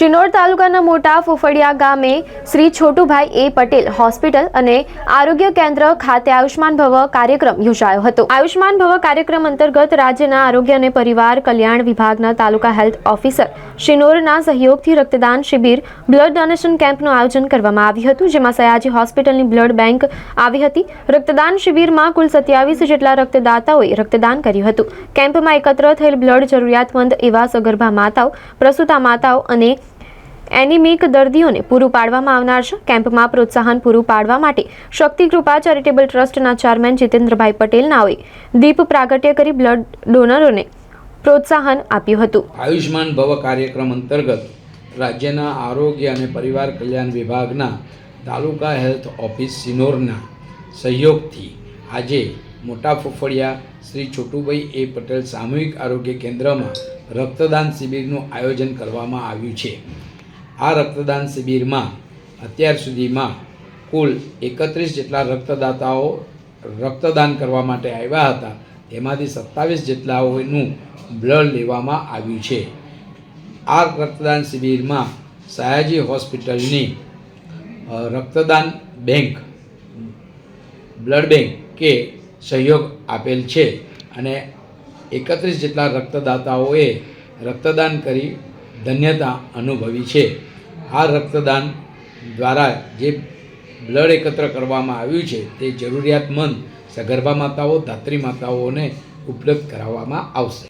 શિનોર તાલુકાના મોટા ફુફડિયા ગામે શ્રી છોટુભાઈ એ પટેલ હોસ્પિટલ અને આરોગ્ય કેન્દ્ર ખાતે આયુષ્માન ભવ કાર્યક્રમ યોજાયો હતો. આયુષ્માન ભવ કાર્યક્રમ અંતર્ગત રાજ્યના આરોગ્ય અને પરિવાર કલ્યાણ વિભાગના તાલુકા હેલ્થ ઓફિસર શિનોરના સહયોગથી રક્તદાન શિબિર બ્લડ ડોનેશન કેમ્પનું આયોજન કરવામાં આવ્યું હતું, જેમાં સયાજી હોસ્પિટલની બ્લડ બેંક આવી હતી. રક્તદાન શિબિરમાં કુલ સત્યાવીસ જેટલા રક્તદાતાઓએ રક્તદાન કર્યું હતું. કેમ્પમાં એકત્ર થયેલ બ્લડ જરૂરિયાતમંદ એવા સગર્ભા માતાઓ, પ્રસૂતા માતાઓ અને એનિમિક દર્દીઓને પૂરું પાડવામાં આવનાર છે. કેમ્પમાં પ્રોત્સાહન પૂરું પાડવા માટે શક્તિ કૃપા ચેરિટેબલ ટ્રસ્ટના ચેરમેન જીતેન્દ્રભાઈ પટેલનાઓએ દીપ પ્રાગટ્ય કરી બ્લડ ડોનરોને પ્રોત્સાહન આપ્યું હતું. આયુષ્માન ભવ કાર્યક્રમ અંતર્ગત રાજ્યના આરોગ્ય અને પરિવાર કલ્યાણ વિભાગના તાલુકા હેલ્થ ઓફિસ સિનોરના સહયોગથી આજે મોટા ફફડિયા શ્રી છોટુભાઈ એ પટેલ સામૂહિક આરોગ્ય કેન્દ્રમાં રક્તદાન શિબિરનું આયોજન કરવામાં આવ્યું છે. આ રક્તદાન શિબિરમાં અત્યાર સુધીમાં કુલ એકત્રીસ જેટલા રક્તદાતાઓ રક્તદાન કરવા માટે આવ્યા હતા. તેમાંથી સત્તાવીસ જેટલાઓનું બ્લડ લેવામાં આવ્યું છે. આ રક્તદાન શિબિરમાં સયાજી હોસ્પિટલની રક્તદાન બેંક, બ્લડ બેંક કે સહયોગ આપેલ છે. અને એકત્રીસ જેટલા રક્તદાતાઓએ રક્તદાન કરી ધન્યતા અનુભવી છે. આ રક્તદાન દ્વારા જે બ્લડ એકત્ર કરવામાં આવ્યું છે, તે જરૂરિયાતમંદ સગર્ભા માતાઓ, ધાત્રી માતાઓને ઉપલબ્ધ કરાવવામાં આવશે.